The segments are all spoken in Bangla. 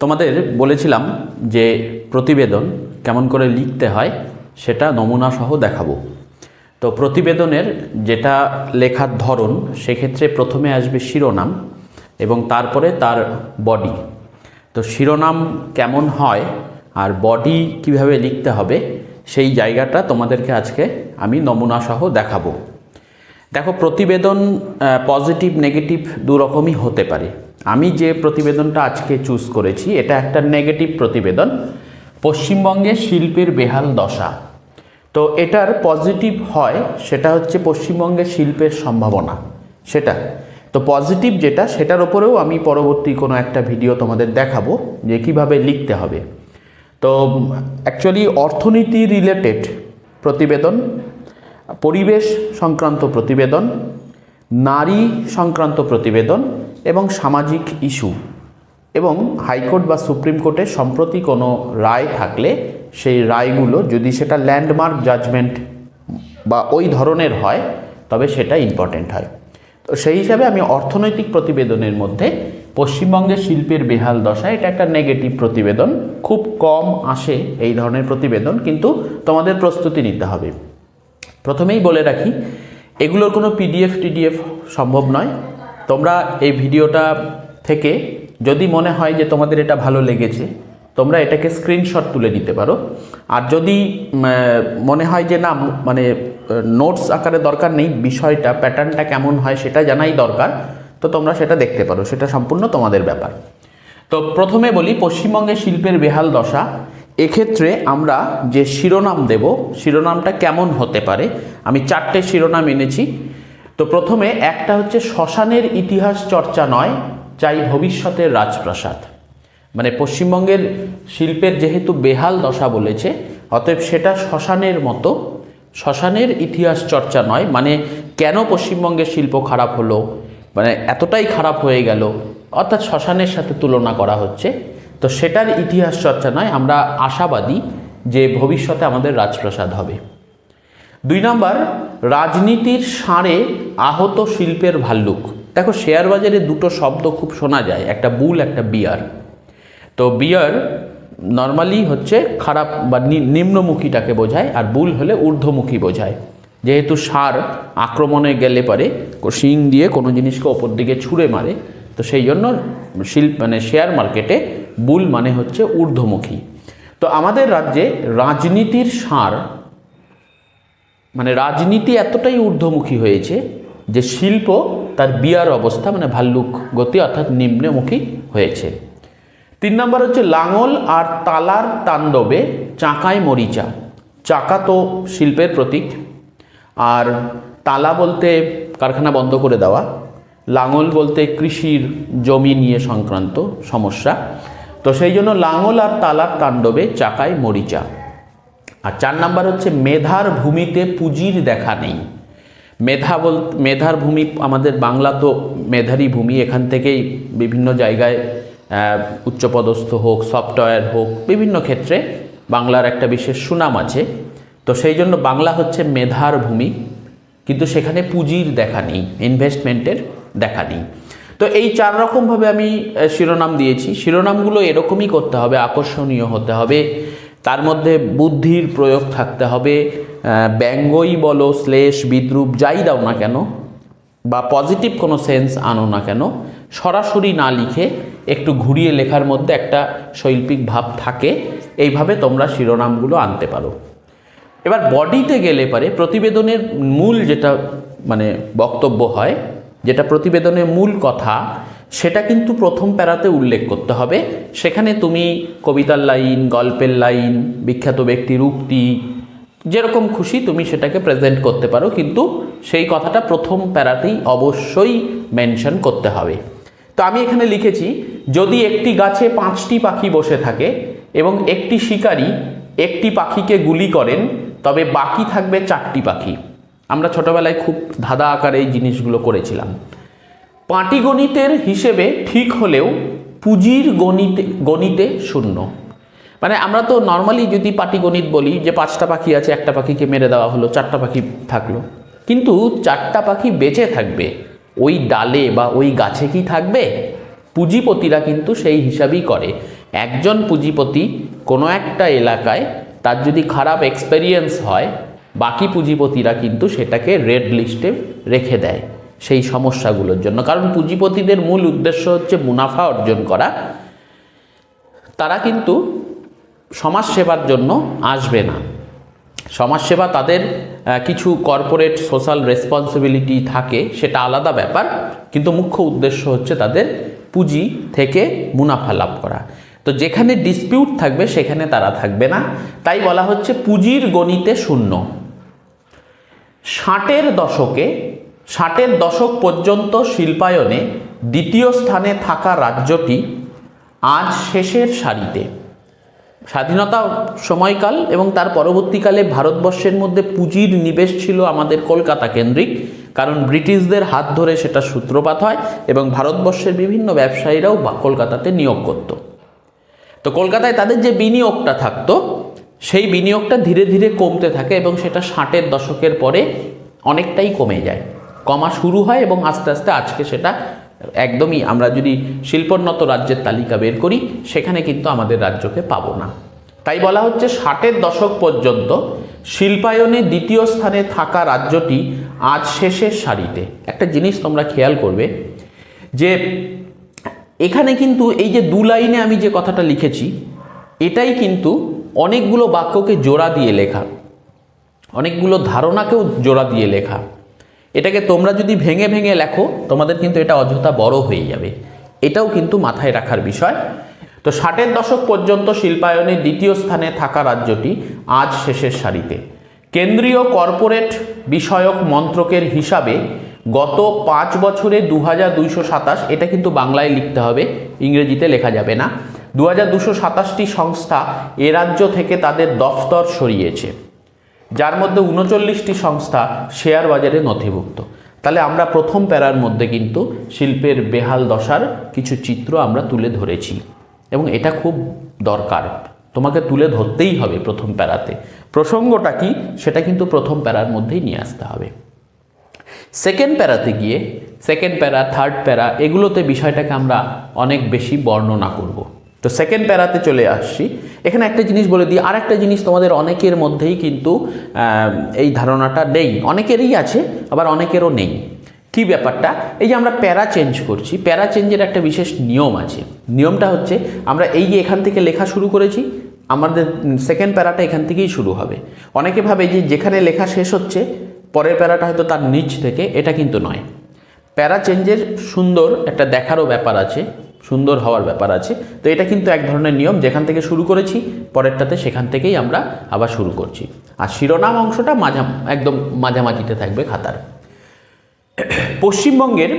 তোমাদের বলেছিলাম যে প্রতিবেদন কেমন করে লিখতে হয় সেটা নমুনা সহ দেখাবো। তো প্রতিবেদনের যেটা লেখার ধরন, সেক্ষেত্রে প্রথমে আসবে শিরোনাম এবং তারপরে তার বডি তো শিরোনাম কেমন হয় আর বডি কীভাবে লিখতে হবে, সেই জায়গাটা তোমাদেরকে আজকে আমি নমুনা সহ দেখাবো। দেখো, প্রতিবেদন পজিটিভ নেগেটিভ দু রকমই হতে পারে। আমি যে প্রতিবেদনটা আজকে চুজ করেছি, এটা একটা নেগেটিভ প্রতিবেদন। পশ্চিমবঙ্গে শিল্পের বেহাল দশা। তো এটার পজিটিভ হয়, সেটা হচ্ছে পশ্চিমবঙ্গে শিল্পের সম্ভাবনা। সেটা। তো পজিটিভ যেটা, সেটার ওপরেও আমি পরবর্তী কোনো একটা ভিডিও তোমাদের দেখাবো, যে কীভাবে লিখতে হবে। তো অ্যাকচুয়ালি অর্থনীতি রিলেটেড প্রতিবেদন, পরিবেশ সংক্রান্ত প্রতিবেদন, নারী সংক্রান্ত প্রতিবেদন এবং সামাজিক ইস্যু। এবং হাইকোর্ট বা সুপ্রিম কোর্টে সম্প্রতি কোনো রায় থাকলে সেই রায়গুলো যদি সেটা ল্যান্ডমার্ক জাজমেন্ট বা ওই ধরনের হয়, তবে সেটা ইম্পর্টেন্ট হয়। তো সেই হিসাবে আমি অর্থনৈতিক প্রতিবেদনের মধ্যে পশ্চিমবঙ্গের শিল্পের বেহাল দশা এটা একটা নেগেটিভ প্রতিবেদন। খুব কম আসে এই ধরনের প্রতিবেদন, কিন্তু তোমাদের প্রস্তুতি নিতে হবে। প্রথমেই বলে রাখি, এগুলোর কোনো পিডিএফ টিডিএফ সম্ভব নয়। তোমরা এই ভিডিওটা থেকে যদি মনে হয় যে তোমাদের এটা ভালো লেগেছে, তোমরা এটাকে স্ক্রিনশট তুলে নিতে পারো। আর যদি মনে হয় যে না মানে নোটস আকারে দরকার নেই, বিষয়টা প্যাটার্নটা কেমন হয় সেটা জানাই দরকার, তো তোমরা সেটা দেখতে পারো, সেটা সম্পূর্ণ তোমাদের ব্যাপার। তো প্রথমে বলি, পশ্চিমবঙ্গে শিল্পের বেহাল দশা। এক্ষেত্রে আমরা যে শিরোনাম দেব, শিরোনামটা কেমন হতে পারে, আমি চারটে শিরোনাম এনেছি। তো প্রথমে একটা হচ্ছে শ্মশানের ইতিহাস চর্চা নয়, চাই ভবিষ্যতের রাজপ্রাসাদ। মানে পশ্চিমবঙ্গের শিল্পের যেহেতু বেহাল দশা বলেছে, অতএব সেটা শ্মশানের মতো। শ্মশানের ইতিহাস চর্চা নয় মানে কেন পশ্চিমবঙ্গের শিল্প খারাপ হলো মানে এতটাই খারাপ হয়ে গেল, অর্থাৎ শ্মশানের সাথে তুলনা করা হচ্ছে। তো সেটার ইতিহাস চর্চা নয়, আমরা আশাবাদী যে ভবিষ্যতে আমাদের রাজপ্রাসাদ হবে। দুই নম্বর, রাজনীতির সাঁড়ে আহত শিল্পের ভাল্লুক। দেখো, শেয়ার বাজারে দুটো শব্দ খুব শোনা যায়, একটা বুল, একটা বিয়ার। তো বিয়ার নর্মালি হচ্ছে খারাপ বা নিম্নমুখীটাকে বোঝায়, আর বুল হলে ঊর্ধ্বমুখী বোঝায়। যেহেতু সার আক্রমণে গেলে পারে শিং দিয়ে কোনো জিনিসকে ওপর দিকে ছুঁড়ে মারে, তো সেই জন্য শিল্প মানে শেয়ার মার্কেটে বুল মানে হচ্ছে ঊর্ধ্বমুখী। তো আমাদের রাজ্যে রাজনীতির সার মানে রাজনীতি এতটাই ঊর্ধ্বমুখী হয়েছে যে শিল্প তার বিয়ার অবস্থা মানে ভাল্লুক গতি অর্থাৎ নিম্নমুখী হয়েছে। তিন নম্বর হচ্ছে লাঙল আর তালার তাণ্ডবে চাকায় মরিচা। চাকা তো শিল্পের প্রতীক। আর তালা বলতে কারখানা বন্ধ করে দেওয়া। লাঙল বলতে কৃষির জমি নিয়ে সংক্রান্ত সমস্যা। তো সেই জন্য লাঙল আর তালার তাণ্ডবে চাকায় মরিচা। আর চার নাম্বার হচ্ছে মেধার ভূমিতে পুঁজির দেখা নেই। মেধা বল মেধার ভূমি আমাদের বাংলা তো মেধারই ভূমি, এখান থেকেই বিভিন্ন জায়গায় উচ্চপদস্থ হোক, সফটওয়্যার হোক, বিভিন্ন ক্ষেত্রে বাংলার একটা বিশেষ সুনাম আছে। তো সেই জন্য বাংলা হচ্ছে মেধার ভূমি, কিন্তু সেখানে পুঁজির দেখা নেই ইনভেস্টমেন্টের দেখা নেই। তো এই চার রকমভাবে আমি শিরোনাম দিয়েছি। শিরোনামগুলো এরকমই করতে হবে, আকর্ষণীয় হতে হবে। তার মধ্যে বুদ্ধির প্রয়োগ থাকতে হবে ব্যঙ্গই বলো শ্লেষ, বিদ্রুপ, যাই দাও না কেন, বা পজিটিভ কোনো সেন্স আনো না কেন, সরাসরি না লিখে একটু ঘুরিয়ে লেখার মধ্যে একটা শৈল্পিক ভাব থাকে, এইভাবে তোমরা শিরোনামগুলো আনতে পারো। এবার বডিতে গেলে পারে প্রতিবেদনের মূল যেটা মানে বক্তব্য হয়, যেটা প্রতিবেদনের মূল কথা সেটা কিন্তু প্রথম প্যারাতে উল্লেখ করতে হবে। সেখানে তুমি কবিতার লাইন, গল্পের লাইন, বিখ্যাত ব্যক্তির উক্তি, যেরকম খুশি তুমি সেটাকে প্রেজেন্ট করতে পারো, কিন্তু সেই কথাটা প্রথম প্যারাতেই অবশ্যই মেনশন করতে হবে। তো আমি এখানে লিখেছি, যদি একটি গাছে পাঁচটি পাখি বসে থাকে এবং একটি শিকারী একটি পাখিকে গুলি করেন, তবে বাকি থাকবে চারটি পাখি। আমরা ছোটবেলায় খুব ধাঁধা আকারে এই জিনিসগুলো করেছিলাম। পাটিগণিতের হিসেবে ঠিক হলেও পুঁজির গণিতে গণিতে শূন্য। মানে আমরা তো নর্মালি যদি পাটিগণিত বলি যে পাঁচটা পাখি আছে, একটা পাখিকে মেরে দেওয়া হলো, চারটা পাখি থাকল। কিন্তু চারটা পাখি বেঁচে থাকবে, ওই ডালে বা ওই গাছে কি থাকবে? পুঁজিপতিরা কিন্তু সেই হিসাবই করে। একজন পুঁজিপতি কোনো একটা এলাকায় তার যদি খারাপ এক্সপেরিয়েন্স হয়, বাকি পুঁজিপতিরা কিন্তু সেটাকে রেড লিস্টে রেখে দেয়। সেই সমস্যাগুলোর জন্য। কারণ পুঁজিপতিদের মূল উদ্দেশ্য হচ্ছে মুনাফা অর্জন করা। তারা কিন্তু সমাজসেবার জন্য আসবে না। সমাজসেবা তাদের কিছু কর্পোরেট সোশ্যাল রেসপন্সিবিলিটি থাকে, সেটা আলাদা ব্যাপার। কিন্তু মুখ্য উদ্দেশ্য হচ্ছে তাদের পুঁজি থেকে মুনাফা লাভ করা। তো যেখানে ডিসপিউট থাকবে, সেখানে তারা থাকবে না। তাই বলা হচ্ছে পুঁজির গণিতে শূন্য। ষাটের দশকে ষাটের দশক পর্যন্ত শিল্পায়নে দ্বিতীয় স্থানে থাকা রাজ্যটি আজ শেষের সারিতে। স্বাধীনতা সময়কাল এবং তার পরবর্তীকালে ভারতবর্ষের মধ্যে পুঁজির নিবেশ ছিল আমাদের কলকাতা কেন্দ্রিক, কারণ ব্রিটিশদের হাত ধরে সেটা সূত্রপাত হয় এবং ভারতবর্ষের বিভিন্ন ব্যবসায়ীরাও কলকাতাতে নিয়োগ করত। তো কলকাতায় তাদের যে বিনিয়োগটা থাকতো, সেই বিনিয়োগটা ধীরে ধীরে কমতে থাকে এবং সেটা ষাটের দশকের পরে অনেকটাই কমে যায়। কমা শুরু হয় এবং আস্তে আস্তে আজকে সেটা একদমই আমরা যদি শিল্পোন্নত রাজ্যের তালিকা বের করি, সেখানে কিন্তু আমাদের রাজ্যকে পাবো না। তাই বলা হচ্ছে ষাটের দশক পর্যন্ত শিল্পায়নে দ্বিতীয় স্থানে থাকা রাজ্যটি আজ শেষের সারিতে। একটা জিনিস তোমরা খেয়াল করবে যে এখানে কিন্তু এই যে দু লাইনে আমি যে কথাটা লিখেছি, এটাই কিন্তু অনেকগুলো বাক্যকে জোড়া দিয়ে লেখা, অনেকগুলো ধারণাকেও জোড়া দিয়ে লেখা। এটাকে তোমরা যদি ভেঙে ভেঙে লেখো, তোমাদের কিন্তু এটা অযথা বড় হয়ে যাবে। এটাও কিন্তু মাথায় রাখার বিষয়। তো ষাটের দশক পর্যন্ত শিল্পায়নে দ্বিতীয় স্থানে থাকা রাজ্যটি আজ শেষের সারিতে। কেন্দ্রীয় কর্পোরেট বিষয়ক মন্ত্রকের হিসাবে গত পাঁচ বছরে দু হাজার দুইশো সাতাশ, এটা কিন্তু বাংলায় লিখতে হবে, ইংরেজিতে লেখা যাবে না দু সংস্থা এ রাজ্য থেকে তাদের দফতর সরিয়েছে। যার মধ্যে উনচল্লিশটি সংস্থা শেয়ার বাজারে নথিভুক্ত। তাহলে আমরা প্রথম প্যারার মধ্যে কিন্তু শিল্পের বেহাল দশার কিছু চিত্র আমরা তুলে ধরেছি। এবং এটা খুব দরকার। তোমাকে তুলে ধরতেই হবে প্রথম প্যারাতে। প্রসঙ্গটা কি? সেটা কিন্তু প্রথম প্যারার মধ্যেই নিয়ে আসতে হবে। সেকেন্ড প্যারাতে গিয়ে, সেকেন্ড প্যারা, থার্ড প্যারা, এগুলোতে বিষয়টাকে আমরা অনেক বেশি বর্ণনা করব। তো সেকেন্ড প্যারাতে চলে আসছি। এখানে একটা জিনিস বলে দিই আর একটা জিনিস তোমাদের অনেকের মধ্যেই কিন্তু এই ধারণাটা নেই। অনেকেরই আছে, আবার অনেকেরও নেই। কি ব্যাপারটা? এই যে আমরা প্যারা চেঞ্জ করছি, প্যারা চেঞ্জের একটা বিশেষ নিয়ম আছে। নিয়মটা হচ্ছে, আমরা এই যে এখান থেকে লেখা শুরু করেছি, আমাদের সেকেন্ড প্যারাটা এখান থেকেই শুরু হবে। অনেকে ভাবে যে যেখানে লেখা শেষ হচ্ছে, পরের প্যারাটা হয়তো তার নিচ থেকে, এটা কিন্তু নয়। প্যারা চেঞ্জের সুন্দর একটা দেখারও ব্যাপার আছে। সুন্দর হওয়ার ব্যাপার আছে। তো এটা কিন্তু এক ধরনের নিয়ম, যেখান থেকে শুরু করেছি, পরেরটাতে সেখান থেকেই আমরা আবার শুরু করছি। আর শিরোনাম অংশটা মাঝা, একদম মাঝামাঝিতে থাকবে খাতার। পশ্চিমবঙ্গের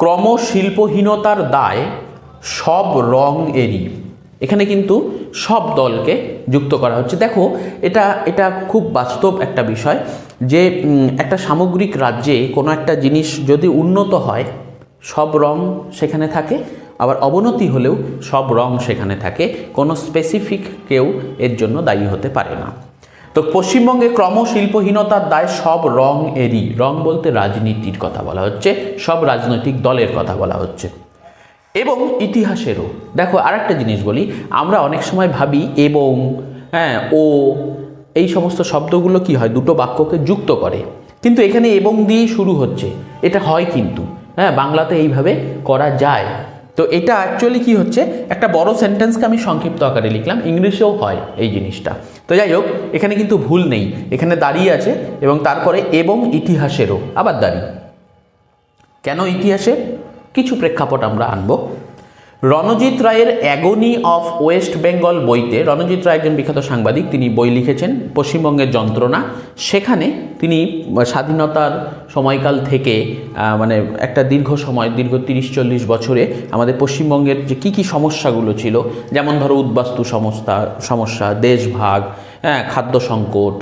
ক্রমশিল্পহীনতার দায় সব রং এরই। এখানে কিন্তু সব দলকে যুক্ত করা হচ্ছে। দেখো, এটা এটা খুব বাস্তব একটা বিষয় যে একটা সামগ্রিক রাজ্যে কোনো একটা জিনিস যদি উন্নত হয়, সব রং সেখানে থাকে আবার অবনতি হলেও সব রং সেখানে থাকে, কোনো স্পেসিফিক কেউ এর জন্য দায়ী হতে পারে না। তো পশ্চিমবঙ্গে ক্রমশিল্পহীনতার দায় সব রং এরই। রং বলতে রাজনীতির কথা বলা হচ্ছে, সব রাজনৈতিক দলের কথা বলা হচ্ছে। এবং ইতিহাসেরও। দেখো, আরেকটা জিনিস বলি, আমরা অনেক সময় ভাবি এবং হ্যাঁ ও, এই সমস্ত শব্দগুলো কি হয়, দুটো বাক্যকে যুক্ত করে। কিন্তু এখানে এবং দিয়েই শুরু হচ্ছে। এটা হয় কিন্তু। হ্যাঁ বাংলাতে এইভাবে করা যায়। তো এটা অ্যাকচুয়ালি কি হচ্ছে? একটা বড় সেন্টেন্সকে আমি সংক্ষিপ্ত আকারে লিখলাম, ইংলিশেও হয় এই জিনিসটা। তো যাই হোক, এখানে কিন্তু ভুল নেই। এখানে দাঁড়িয়ে আছে এবং তারপরে এবং ইতিহাসেরও, আবার দাঁড়িয়ে কেন ইতিহাসে কিছু প্রেক্ষাপট আমরা আনব। রণজিৎ রায়ের অ্যাগনি অফ ওয়েস্ট বেঙ্গল বইতে রণজিৎ রায় একজন বিখ্যাত সাংবাদিক, তিনি বই লিখেছেন, পশ্চিমবঙ্গের যন্ত্রণা। সেখানে তিনি স্বাধীনতার সময়কাল থেকে মানে একটা দীর্ঘ সময়, দীর্ঘ তিরিশ চল্লিশ বছরে আমাদের পশ্চিমবঙ্গের যে কী কী সমস্যাগুলো ছিল, যেমন ধরো উদ্বাস্তু সমস্যা সমস্যা, দেশভাগ হ্যাঁ খাদ্য সংকট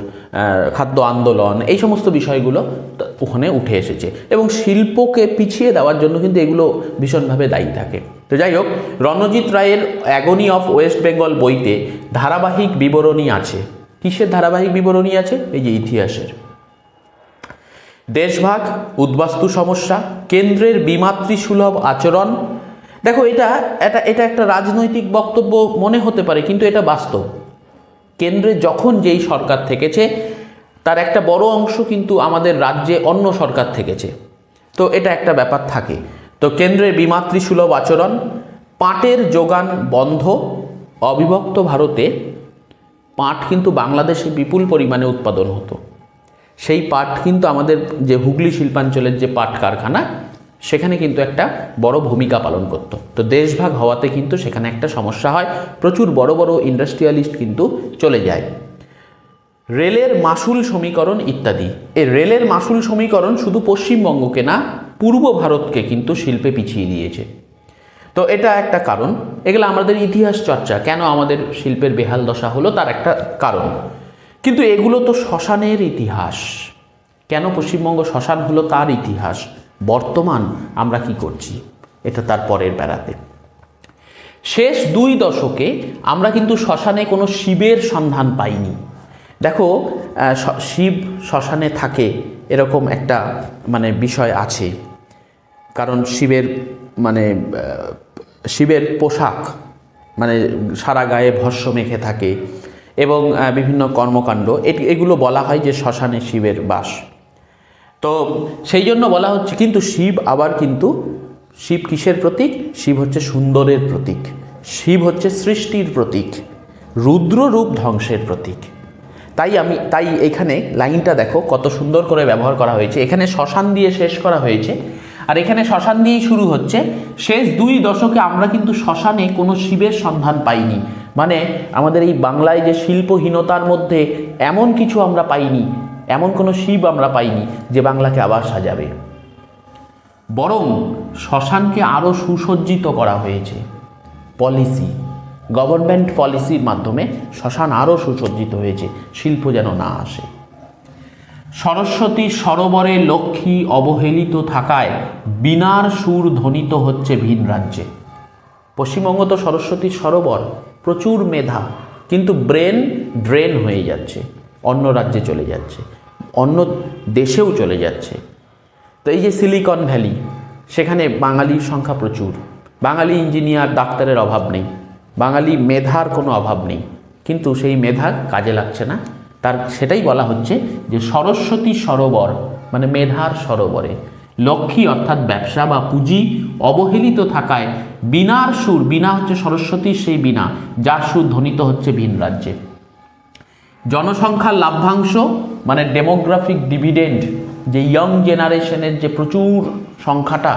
খাদ্য আন্দোলন, এই সমস্ত বিষয়গুলো ওখানে উঠে এসেছে। এবং শিল্পকে পিছিয়ে দেওয়ার জন্য কিন্তু এগুলো ভীষণভাবে দায়ী থাকে। তো যাই হোক, রণজিৎ রায়ের অ্যাগনি অফ ওয়েস্ট বেঙ্গল বইতে ধারাবাহিক বিবরণী আছে। কিসের ধারাবাহিক বিবরণী আছে? এই যে ইতিহাসের। দেশভাগ, উদ্বাস্তু সমস্যা, কেন্দ্রের বিমাতৃসুলভ আচরণ। দেখো, এটা এটা এটা একটা রাজনৈতিক বক্তব্য মনে হতে পারে, কিন্তু এটা বাস্তব। কেন্দ্রে যখন যেই সরকার থেকেছে, তার একটা বড় অংশ কিন্তু আমাদের রাজ্যে অন্য সরকার থেকেছে। তো এটা একটা ব্যাপার থাকে। তো কেন্দ্রের বিমাতৃসুলভ আচরণ, পাটের যোগান বন্ধ, অবিভক্ত ভারতে পাট কিন্তু বাংলাদেশে বিপুল পরিমাণে উৎপাদন হতো। সেই পাট কিন্তু আমাদের যে হুগলি শিল্পাঞ্চলের যে পাট কারখানা, সেখানে কিন্তু একটা বড় ভূমিকা পালন করতো। তো দেশভাগ হওয়াতে কিন্তু সেখানে একটা সমস্যা হয়, প্রচুর বড় বড় ইন্ডাস্ট্রিয়ালিস্ট কিন্তু চলে যায়। রেলের মাসুল সমীকরণ ইত্যাদি। এই রেলের মাসুল সমীকরণ শুধু পশ্চিমবঙ্গকে না পূর্ব ভারতকে কিন্তু শিল্পে পিছিয়ে দিয়েছে। তো এটা একটা কারণ। এগুলো আমাদের ইতিহাস চর্চা, কেন আমাদের শিল্পের বেহাল দশা হলো তার একটা কারণ। কিন্তু এগুলো তো শ্মশানের ইতিহাস। কেন পশ্চিমবঙ্গ শ্মশান হলো তার ইতিহাস? বর্তমান আমরা কি করছি? এটা তার পরের বেড়াতে। শেষ দুই দশকে আমরা কিন্তু শ্মশানে কোনো শিবের সন্ধান পাইনি। দেখো শিব শ্মশানে থাকে এরকম একটা মানে বিষয় আছে। কারণ শিবের মানে শিবের পোশাক মানে সারা গায়ে ভস্য মেখে থাকে এবং বিভিন্ন কর্মকাণ্ড। এগুলো বলা হয় যে শ্মশানে শিবের বাস। তো সেই জন্য বলা হচ্ছে, কিন্তু শিব আবার কিন্তু, শিব কিসের প্রতীক? শিব হচ্ছে সুন্দরের প্রতীক। শিব হচ্ছে সৃষ্টির প্রতীক। রুদ্র রূপ ধ্বংসের প্রতীক। তাই আমি, তাই এখানে লাইনটা দেখো, কত সুন্দর করে ব্যবহার করা হয়েছে। এখানে শ্মশান দিয়ে শেষ করা হয়েছে। আর এখানে শ্মশান দিয়েই শুরু হচ্ছে। শেষ দুই দশকে আমরা কিন্তু শ্মশানে কোনো শিবের সন্ধান পাইনি। মানে আমাদের এই বাংলায় যে শিল্পহীনতার মধ্যে এমন কিছু আমরা পাইনি, এমন কোনো শিব আমরা পাইনি যে বাংলাকে আবার সাজাবে। বরং শ্মশানকে আরও সুসজ্জিত করা হয়েছে। পলিসি, গভর্নমেন্ট পলিসির মাধ্যমে শ্মশান আরও সুসজ্জিত হয়েছে, শিল্প যেন না আসে। সরস্বতী সরোবরে লক্ষ্মী অবহেলিত থাকায় বিনার সুর ধ্বনিত হচ্ছে ভিন রাজ্যে। পশ্চিমবঙ্গ তো সরস্বতী সরোবর, প্রচুর মেধা, কিন্তু ব্রেন ড্রেন হয়ে যাচ্ছে, অন্য রাজ্যে চলে যাচ্ছে, অন্য দেশেও চলে যাচ্ছে। তো এই যে সিলিকন ভ্যালি, সেখানে বাঙালির সংখ্যা প্রচুর। বাঙালি ইঞ্জিনিয়ার, ডাক্তারের অভাব নেই। বাঙালি মেধার কোনো অভাব নেই। কিন্তু সেই মেধা কাজে লাগছে না। তার সেটাই বলা হচ্ছে যে সরস্বতী সরোবর মানে মেধার সরোবরে, লক্ষ্মী অর্থাৎ ব্যবসা বা পুঁজি অবহেলিত থাকায় বিনার সুর, বিনা হচ্ছে সরস্বতীর সেই বিনা, যার সুর ধ্বনিত হচ্ছে ভিন রাজ্যে। জনসংখ্যার লাভ্যাংশ মানে ডেমোগ্রাফিক ডিভিডেন্ড যে ইয়ং জেনারেশনের যে প্রচুর সংখ্যাটা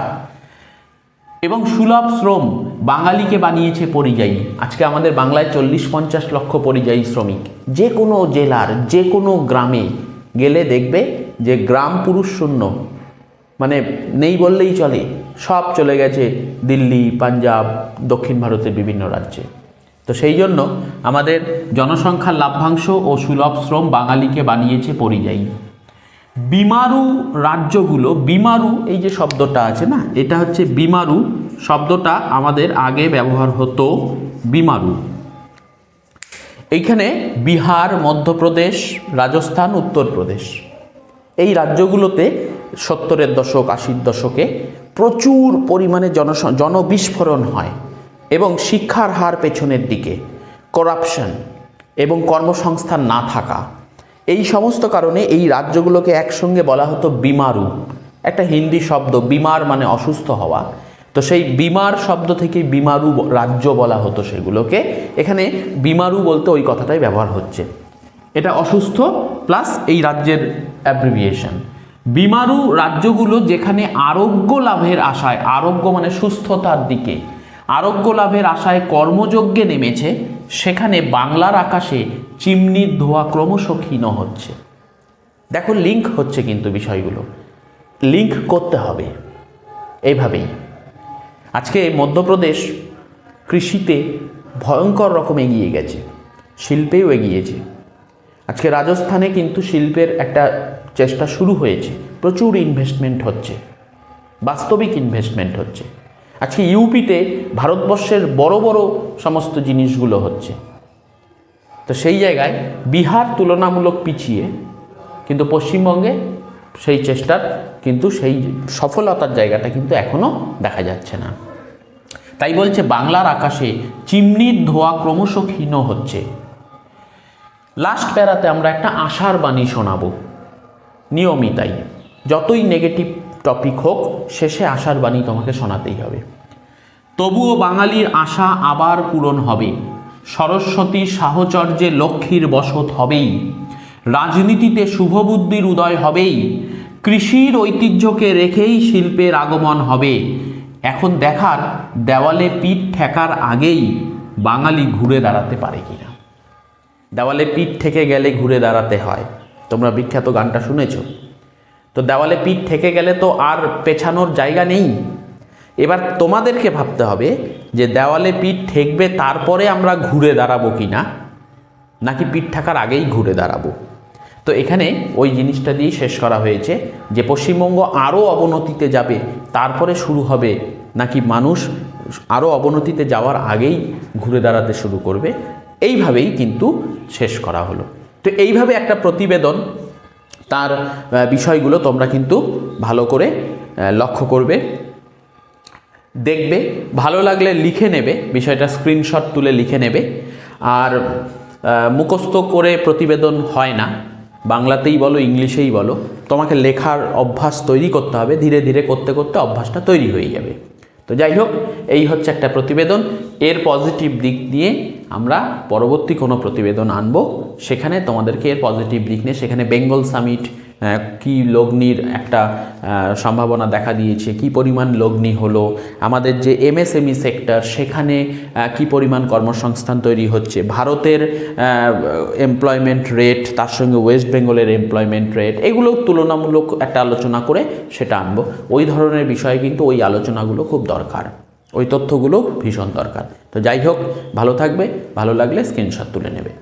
এবং সুলভ শ্রম বাঙালিকে বানিয়েছে পরিযায়ী। আজকে আমাদের বাংলায় চল্লিশ পঞ্চাশ লক্ষ পরিযায়ী শ্রমিক। যে কোনো জেলার, যে কোনো গ্রামে গেলে দেখবে যে গ্রাম পুরুষ শূন্য। মানে নেই বললেই চলে। সব চলে গেছে দিল্লি, পাঞ্জাব, দক্ষিণ ভারতের বিভিন্ন রাজ্যে। তো সেই জন্য আমাদের জনসংখ্যার লাভ্যাংশ ও সুলভ শ্রম বাঙালিকে বানিয়েছে পরিযায়ী। বিমারু রাজ্যগুলো, বিমারু এই যে শব্দটা আছে না, এটা হচ্ছে বিমারু শব্দটা আমাদের আগে ব্যবহার হতো বিমারু। এইখানে বিহার, মধ্যপ্রদেশ, রাজস্থান, উত্তরপ্রদেশ। এই রাজ্যগুলোতে সত্তরের দশক, আশির দশকে প্রচুর পরিমাণে জনস জনবিস্ফোরণ হয় এবং শিক্ষার হার পেছনের দিকে করাপশন এবং কর্মসংস্থান না থাকা। এই সমস্ত কারণে এই রাজ্যগুলোকে একসঙ্গে বলা হতো বিমারু। একটা হিন্দি শব্দ, বিমার মানে অসুস্থ হওয়া। তো সেই বিমার শব্দ থেকে বিমারু রাজ্য বলা হতো সেগুলোকে। এখানে বিমারু বলতে ওই কথাটাই ব্যবহার হচ্ছে। এটা অসুস্থ প্লাস এই রাজ্যের অ্যাব্রিভিয়েশন বিমারু রাজ্যগুলো যেখানে আরোগ্য লাভের আশায়, আরোগ্য মানে সুস্থতার দিকে, আরোগ্য লাভের আশায় কর্মযজ্ঞে নেমেছে, সেখানে বাংলার আকাশে চিমনির ধোয়া ক্রমশ ক্ষীণ হচ্ছে। দেখো লিঙ্ক হচ্ছে কিন্তু বিষয়গুলো। লিঙ্ক করতে হবে। এইভাবেই আজকে মধ্যপ্রদেশ কৃষিতে ভয়ঙ্কর রকম এগিয়ে গেছে। শিল্পেও এগিয়েছে। আজকে রাজস্থানে কিন্তু শিল্পের একটা চেষ্টা শুরু হয়েছে। প্রচুর ইনভেস্টমেন্ট হচ্ছে। বাস্তবিক ইনভেস্টমেন্ট হচ্ছে। আজকে ইউপিতে ভারতবর্ষের বড় বড় সমস্ত জিনিসগুলো হচ্ছে। তো সেই জায়গায় বিহার তুলনামূলক পিছিয়ে, কিন্তু পশ্চিমবঙ্গে সেই চেষ্টার কিন্তু সেই সফলতার জায়গাটা কিন্তু এখনও দেখা যাচ্ছে না। তাই বলছে, বাংলার আকাশে চিমনির ধোয়া ক্রমশ ক্ষীণ হচ্ছে। লাস্ট প্যারাতে আমরা একটা আশার বাণী শোনাবো। নিয়মিতাই যতই নেগেটিভ টপিক হোক, শেষে আশার বাণী তোমাকে শোনাতেই হবে। তবুও বাঙালির আশা আবার পূরণ হবে। সরস্বতী সাহচর্যে লক্ষ্মীর বসত হবেই। রাজনীতিতে শুভবুদ্ধির উদয় হবেই। কৃষির ঐতিহ্যকে রেখেই শিল্পের আগমন হবে। এখন দেখার, দেওয়ালে পিঠ ঠেকার আগেই বাঙালি ঘুরে দাঁড়াতে পারে কিনা। দেওয়ালে পিঠ থেকে গেলে ঘুরে দাঁড়াতে হয়। তোমরা বিখ্যাত গানটা শুনেছো? তো দেওয়ালে পিঠ থেকে গেলে তো আর পেছানোর জায়গা নেই। এবার তোমাদেরকে ভাবতে হবে যে দেওয়ালে পিঠ ঠেকবে তারপরে আমরা ঘুরে দাঁড়াবো কি না নাকি পিঠ থাকার আগেই ঘুরে দাঁড়াবো? তো এখানে ওই জিনিসটা দিয়েই শেষ করা হয়েছে যে পশ্চিমবঙ্গ আরও অবনতিতে যাবে, তারপরে শুরু হবে। নাকি মানুষ আরও অবনতিতে যাওয়ার আগেই ঘুরে দাঁড়াতে শুরু করবে? এইভাবেই কিন্তু শেষ করা হলো। তো এইভাবে একটা প্রতিবেদন তার বিষয়গুলো তোমরা কিন্তু ভালো করে লক্ষ্য করবে। দেখবে, ভালো লাগলে লিখে নেবে, বিষয়টা স্ক্রিনশট তুলে লিখে নেবে। আর মুখস্থ করে প্রতিবেদন হয় না। বাংলাতেই বলো, ইংলিশেই বলো, তোমাকে লেখার অভ্যাস তৈরি করতে হবে, ধীরে ধীরে করতে করতে অভ্যাসটা তৈরি হয়ে যাবে। তো যাই হোক, এই হচ্ছে একটা প্রতিবেদন। এর পজিটিভ দিক দিয়ে আমরা পরবর্তী কোনো প্রতিবেদন আনব। সেখানে তোমাদেরকে এর পজিটিভ দিক নিয়ে, সেখানে বেঙ্গল সামিট কি লগ্নির একটা সম্ভাবনা দেখা দিয়েছে, কি পরিমাণ লগ্নি হলো, আমাদের যে এমএসএমই সেক্টর, সেখানে কি পরিমাণ কর্মসংস্থান তৈরি হচ্ছে, ভারতের এমপ্লয়মেন্ট রেট তার সঙ্গে ওয়েস্ট বেঙ্গলের এমপ্লয়মেন্ট রেট এগুলো তুলনামূলক একটা আলোচনা করে সেটা আনব। ওই ধরনের বিষয়ে কিন্তু ওই আলোচনাগুলো খুব দরকার। ওই তথ্যগুলো ভীষণ দরকার। তো যাই হোক, ভালো থাকবে, ভালো লাগলে স্ক্রিনশট তুলে নেবে।